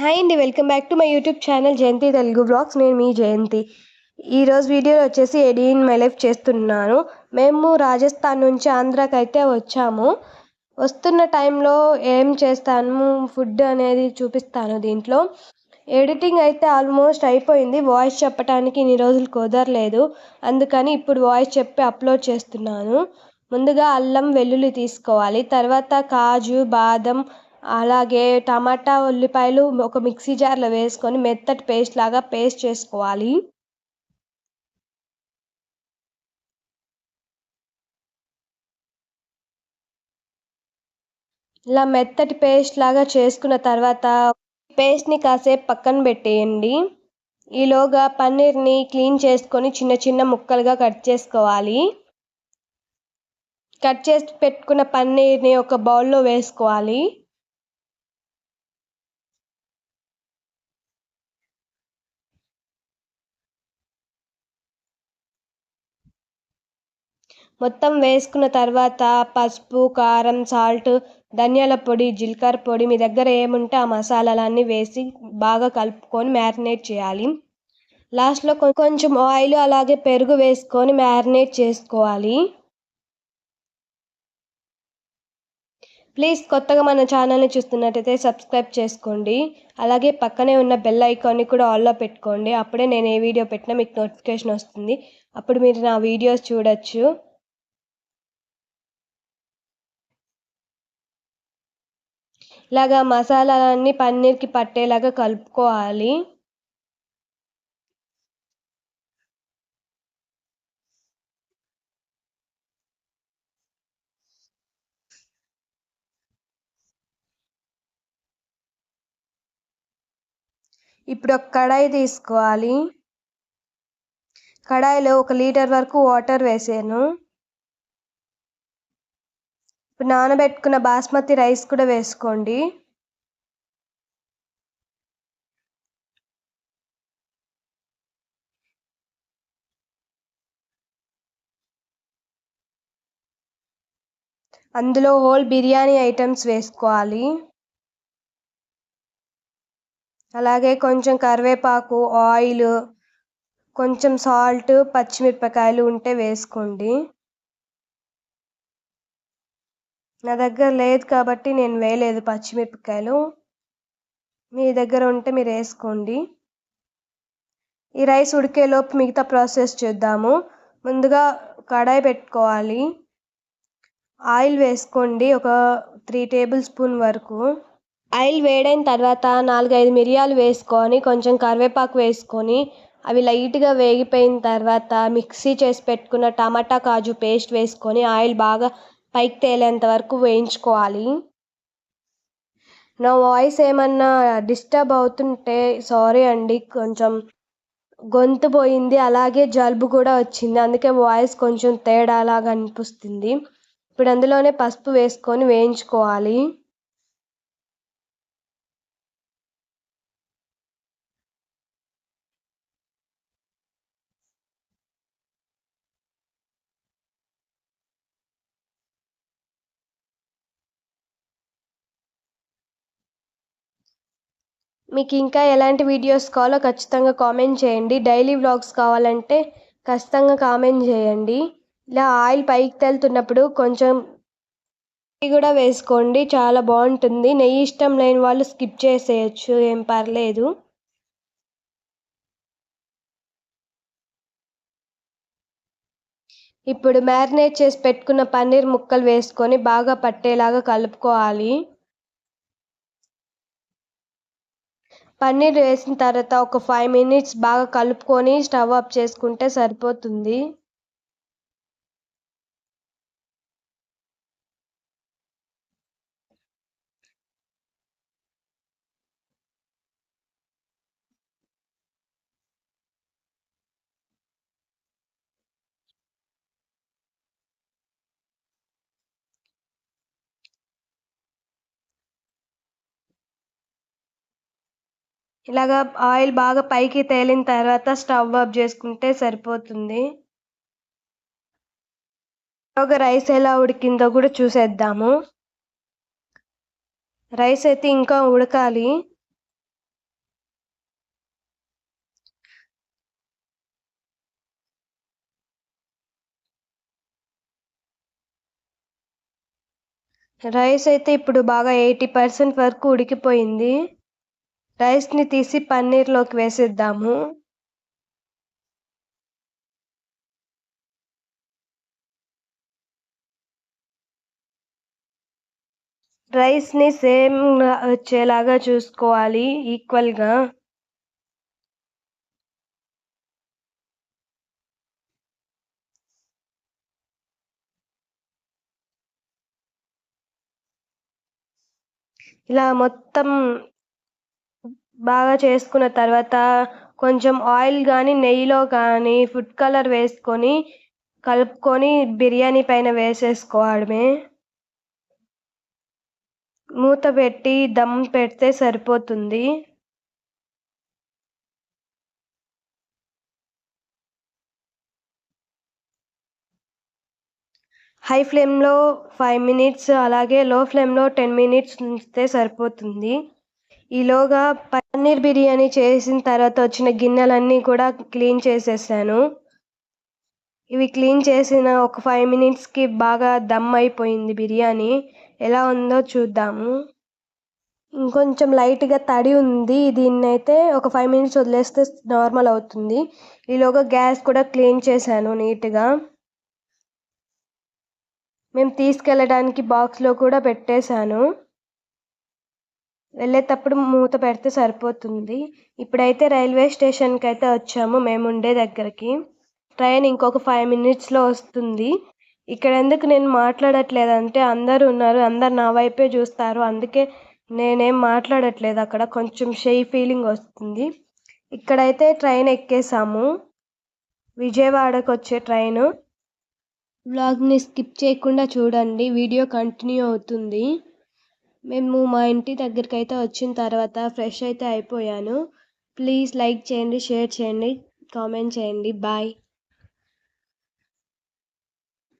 Hi అండి welcome back to my YouTube channel Jayanthi Telugu blogs నేను మీ జయంతి. ఈరోజు వీడియోలో వచ్చేసి ఎడిన్ మై లైఫ్ చేస్తున్నాను. మేము రాజస్థాన్ నుంచి ఆంధ్రాకి అయితే వచ్చాము. వస్తున్న టైంలో ఏం చేస్తాను ఫుడ్ అనేది చూపిస్తాను దీంట్లో. ఎడిటింగ్ అయితే ఆల్మోస్ట్ అయిపోయింది. వాయిస్ చెప్పడానికి ఇన్ని రోజులు కుదరలేదు. అందుకని ఇప్పుడు వాయిస్ చెప్పి అప్లోడ్ చేస్తున్నాను. ముందుగా అల్లం వెల్లుల్లి తీసుకోవాలి. తర్వాత కాజు బాదం అలాగే టమాటా ఉల్లిపాయలు ఒక మిక్సీ జార్లో వేసుకొని మెత్తటి పేస్ట్ లాగా పేస్ట్ చేసుకోవాలి. ఇలా మెత్తటి పేస్ట్ లాగా చేసుకున్న తర్వాత పేస్ట్ని కాసేపు పక్కన పెట్టేయండి. ఈలోగా పన్నీర్ని క్లీన్ చేసుకొని చిన్న చిన్న ముక్కలుగా కట్ చేసుకోవాలి. కట్ చేసి పెట్టుకున్న పన్నీర్ని ఒక బౌల్లో వేసుకోవాలి. మొత్తం వేసుకున్న తర్వాత పసుపు కారం సాల్ట్ ధనియాల పొడి జీలకర్ర పొడి మీ దగ్గర ఏముంటే ఆ మసాలాలన్నీ వేసి బాగా కలుపుకొని మ్యారినేట్ చేయాలి. లాస్ట్లో కొంచెం ఆయిల్ అలాగే పెరుగు వేసుకొని మ్యారినేట్ చేసుకోవాలి. ప్లీజ్ కొత్తగా మన ఛానల్ని చూస్తున్నట్టయితే సబ్స్క్రైబ్ చేసుకోండి. అలాగే పక్కనే ఉన్న బెల్ ఐకాన్ని కూడా ఆల్లో పెట్టుకోండి. అప్పుడే నేను ఏ వీడియో పెట్టినా మీకు నోటిఫికేషన్ వస్తుంది. అప్పుడు మీరు నా వీడియోస్ చూడొచ్చు. ఇలాగా మసాలాలన్నీ పన్నీర్కి పట్టేలాగా కలుపుకోవాలి. ఇప్పుడు ఒక కడాయి తీసుకోవాలి. కడాయిలో ఒక లీటర్ వరకు వాటర్ వేసాను. ఇప్పుడు నానబెట్టుకున్న బాస్మతి రైస్ కూడా వేసుకోండి. అందులో హోల్ బిర్యానీ ఐటమ్స్ వేసుకోవాలి. అలాగే కొంచెం కరివేపాకు ఆయిల్ కొంచెం సాల్ట్ పచ్చిమిరపకాయలు ఉంటే వేసుకోండి. నా దగ్గర లేదు కాబట్టి నేను వేయలేదు పచ్చిమిరపకాయలు. మీ దగ్గర ఉంటే మీరు వేసుకోండి. ఈ రైస్ ఉడికేలోపు మిగతా ప్రాసెస్ చేద్దాము. ముందుగా కడాయి పెట్టుకోవాలి. ఆయిల్ వేసుకోండి ఒక త్రీ టేబుల్ స్పూన్ వరకు. ఆయిల్ వేడైన తర్వాత నాలుగైదు మిరియాలు వేసుకొని కొంచెం కరివేపాకు వేసుకొని అవి లైట్గా వేగిపోయిన తర్వాత మిక్సీ చేసి పెట్టుకున్న టమాటా కాజు పేస్ట్ వేసుకొని ఆయిల్ బాగా పైకి తేలేంత వరకు వేయించుకోవాలి. నా వాయిస్ ఏమన్నా డిస్టర్బ్ అవుతుంటే సారీ అండి కొంచెం గొంతు పోయింది అలాగే జలుబు కూడా వచ్చింది అందుకే వాయిస్ కొంచెం తేడాలాగా అనిపిస్తుంది. ఇప్పుడు అందులోనే పసుపు వేసుకొని వేయించుకోవాలి. మీకు ఇంకా ఎలాంటి వీడియోస్ కావాలో ఖచ్చితంగా కామెంట్ చేయండి. డైలీ వ్లాగ్స్ కావాలంటే ఖచ్చితంగా కామెంట్ చేయండి. ఇలా ఆయిల్ పైకి తేలుతున్నప్పుడు కొంచెం నెయ్యి కూడా వేసుకోండి. చాలా బాగుంటుంది. నెయ్యి ఇష్టం లేని వాళ్ళు స్కిప్ చేసేయచ్చు. ఏం పర్లేదు. ఇప్పుడు మ్యారినేట్ చేసి పెట్టుకున్న పన్నీర్ ముక్కలు వేసుకొని బాగా పట్టేలాగా కలుపుకోవాలి. పన్నీర్ వేసిన తర్వాత ఒక ఫైవ్ మినిట్స్ బాగా కలుపుకొని స్టవ్ ఆఫ్ చేసుకుంటే సరిపోతుంది. ఇలాగా ఆయిల్ బాగా పైకి తేలిన తర్వాత స్టవ్ ఆఫ్ చేసుకుంటే సరిపోతుంది. ఒక రైస్ ఎలా ఉడికిందో కూడా చూసేద్దాము. రైస్ అయితే ఇంకా ఉడకాలి. రైస్ అయితే ఇప్పుడు బాగా ఎయిటీ పర్సెంట్ వరకు ఉడికిపోయింది. రైస్ని తీసి పన్నీర్లోకి వేసేద్దాము. రైస్ని సేమ్ వచ్చేలాగా చూసుకోవాలి ఈక్వల్గా. ఇలా మొత్తం బాగా చేసుకున్న తర్వాత కొంచెం ఆయిల్ కానీ నెయ్యిలో కానీ ఫుడ్ కలర్ వేసుకొని కలుపుకొని బిర్యానీ పైన వేసేసుకోవడమే. మూత పెట్టి దమ్ పెడితే సరిపోతుంది. హై ఫ్లేమ్లో ఫైవ్ మినిట్స్ అలాగే లో ఫ్లేమ్లో టెన్ మినిట్స్ ఉంచితే సరిపోతుంది. ఈలోగా పన్నీర్ బిర్యానీ చేసిన తర్వాత వచ్చిన గిన్నెలన్నీ కూడా క్లీన్ చేసేసాను. ఇవి క్లీన్ చేసిన ఒక ఫైవ్ మినిట్స్కి బాగా దమ్ అయిపోయింది బిర్యానీ. ఎలా ఉందో చూద్దాము. ఇంకొంచెం లైట్గా తడి ఉంది. దీన్ని అయితే ఒక ఫైవ్ మినిట్స్ వదిలేస్తే నార్మల్ అవుతుంది. ఈలోగా గ్యాస్ కూడా క్లీన్ చేశాను నీట్గా మేము తీసుకెళ్ళడానికి బాక్స్లో కూడా పెట్టేశాను. వెళ్ళేటప్పుడు మూత పెడితే సరిపోతుంది. ఇప్పుడైతే రైల్వే స్టేషన్కి అయితే వచ్చాము మేము ఉండే దగ్గరికి. ట్రైన్ ఇంకొక ఫైవ్ మినిట్స్లో వస్తుంది. ఇక్కడ ఎందుకు నేను మాట్లాడట్లేదు అంటే అందరూ ఉన్నారు అందరు నా వైపే చూస్తారు. అందుకే నేనేం మాట్లాడట్లేదు. అక్కడ కొంచెం షై ఫీలింగ్ వస్తుంది. ఇక్కడైతే ట్రైన్ ఎక్కేసాము. విజయవాడకు వచ్చే ట్రైను. వ్లాగ్ని స్కిప్ చేయకుండా చూడండి. వీడియో కంటిన్యూ అవుతుంది. మేము మా ఇంటి దగ్గరికి అయితే వచ్చిన తర్వాత ఫ్రెష్ అయితే అయిపోయాను. ప్లీజ్ లైక్ చేయండి షేర్ చేయండి కామెంట్ చేయండి. బాయ్.